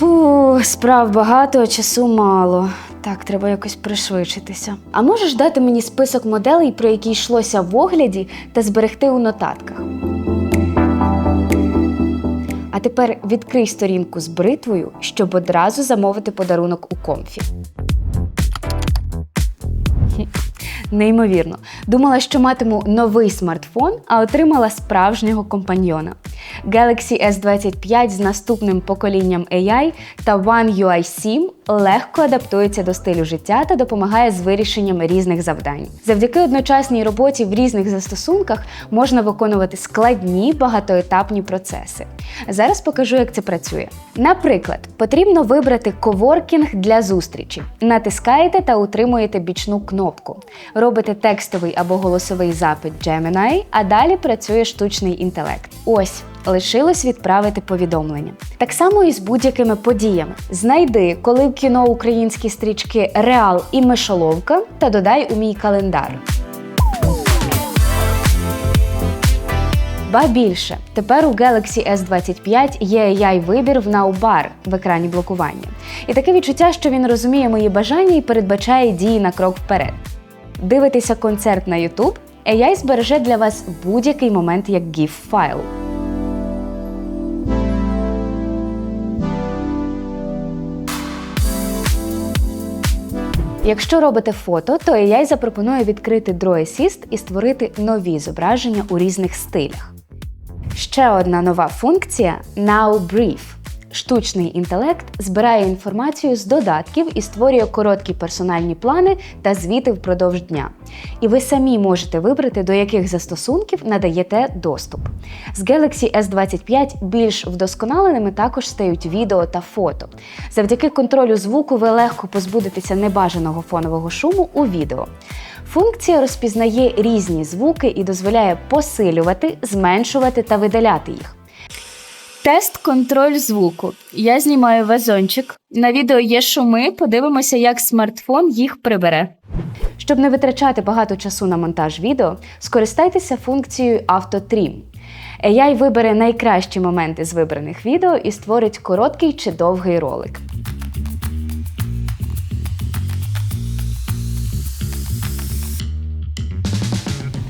Фу, справ багато, часу мало. Так, треба якось пришвидшитися. А можеш дати мені список моделей, про які йшлося в огляді, та зберегти у нотатках? А тепер відкрий сторінку з бритвою, щоб одразу замовити подарунок у комфі. Неймовірно. Думала, що матиму новий смартфон, а отримала справжнього компаньйона. Galaxy S25 з наступним поколінням AI та One UI 7 легко адаптується до стилю життя та допомагає з вирішенням різних завдань. Завдяки одночасній роботі в різних застосунках можна виконувати складні багатоетапні процеси. Зараз покажу, як це працює. Наприклад, потрібно вибрати коворкінг для зустрічі. Натискаєте та утримуєте бічну кнопку. Робите текстовий або голосовий запит Gemini, а далі працює штучний інтелект. Ось. Лишилось відправити повідомлення. Так само і з будь-якими подіями. Знайди, коли в кіно українські стрічки Реал і Мишоловка та додай у мій календар. Ба більше, тепер у Galaxy S25 є AI-вибір в Nowbar в екрані блокування. І таке відчуття, що він розуміє мої бажання і передбачає дії на крок вперед. Дивитеся концерт на YouTube, AI збереже для вас будь-який момент як GIF файл. Якщо робите фото, то AI запропонує відкрити Draw Assist і створити нові зображення у різних стилях. Ще одна нова функція Now Brief. Штучний інтелект збирає інформацію з додатків і створює короткі персональні плани та звіти впродовж дня. І ви самі можете вибрати, до яких застосунків надаєте доступ. З Galaxy S25 більш вдосконаленими також стають відео та фото. Завдяки контролю звуку ви легко позбудетеся небажаного фонового шуму у відео. Функція розпізнає різні звуки і дозволяє посилювати, зменшувати та видаляти їх. Тест контроль звуку. Я знімаю вазончик. На відео є шуми. Подивимося, як смартфон їх прибере. Щоб не витрачати багато часу на монтаж відео, скористайтеся функцією AutoTrim. AI вибере найкращі моменти з вибраних відео і створить короткий чи довгий ролик.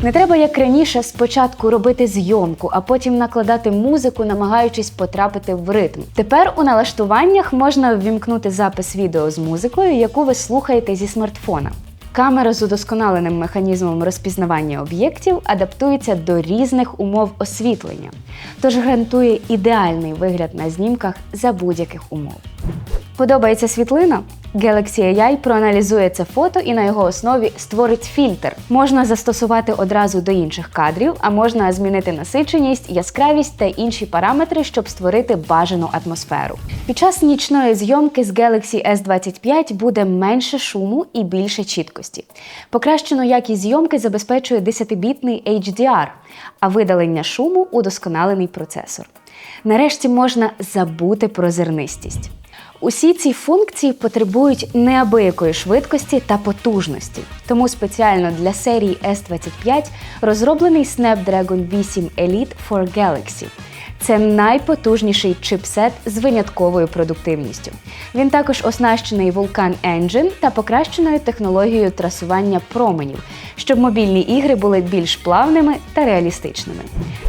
Не треба, як раніше, спочатку робити зйомку, а потім накладати музику, намагаючись потрапити в ритм. Тепер у налаштуваннях можна ввімкнути запис відео з музикою, яку ви слухаєте зі смартфона. Камера з удосконаленим механізмом розпізнавання об'єктів адаптується до різних умов освітлення, тож гарантує ідеальний вигляд на знімках за будь-яких умов. Подобається світлина? Galaxy AI проаналізує це фото і на його основі створить фільтр. Можна застосувати одразу до інших кадрів, а можна змінити насиченість, яскравість та інші параметри, щоб створити бажану атмосферу. Під час нічної зйомки з Galaxy S25 буде менше шуму і більше чіткості. Покращену якість зйомки забезпечує 10-бітний HDR, а видалення шуму удосконалений процесор. Нарешті можна забути про зернистість. Усі ці функції потребують неабиякої швидкості та потужності. Тому спеціально для серії S25 розроблений Snapdragon 8 Elite for Galaxy. Це найпотужніший чипсет з винятковою продуктивністю. Він також оснащений Vulkan Engine та покращеною технологією трасування променів, щоб мобільні ігри були більш плавними та реалістичними.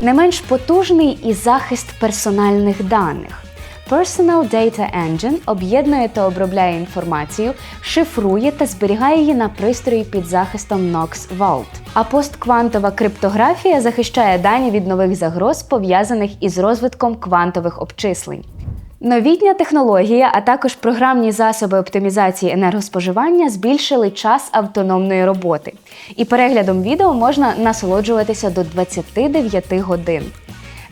Не менш потужний і захист персональних даних. Personal Data Engine об'єднує та обробляє інформацію, шифрує та зберігає її на пристрої під захистом Knox Vault. А постквантова криптографія захищає дані від нових загроз, пов'язаних із розвитком квантових обчислень. Новітня технологія, а також програмні засоби оптимізації енергоспоживання збільшили час автономної роботи. І переглядом відео можна насолоджуватися до 29 годин.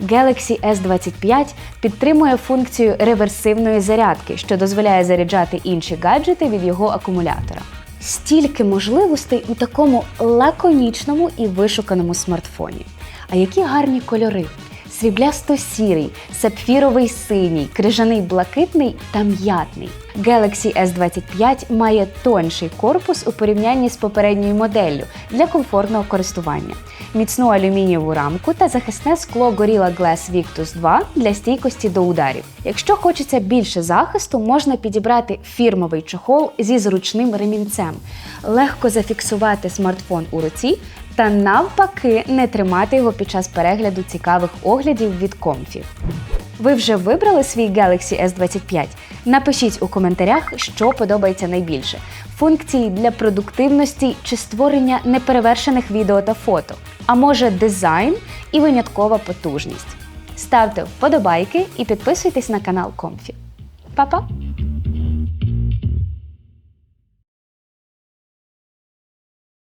Galaxy S25 підтримує функцію реверсивної зарядки, що дозволяє заряджати інші гаджети від його акумулятора. Стільки можливостей у такому лаконічному і вишуканому смартфоні. А які гарні кольори! Сріблясто-сірий, сапфіровий синій, крижаний блакитний та м'ятний. Galaxy S25 має тонший корпус у порівнянні з попередньою моделлю для комфортного користування, міцну алюмінієву рамку та захисне скло Gorilla Glass Victus 2 для стійкості до ударів. Якщо хочеться більше захисту, можна підібрати фірмовий чохол зі зручним ремінцем, легко зафіксувати смартфон у руці та навпаки не тримати його під час перегляду цікавих оглядів від комфі. Ви вже вибрали свій Galaxy S25? Напишіть у коментарях, що подобається найбільше: функції для продуктивності чи створення неперевершених відео та фото, а може дизайн і виняткова потужність. Ставте вподобайки і підписуйтесь на канал Комфі. Па-па!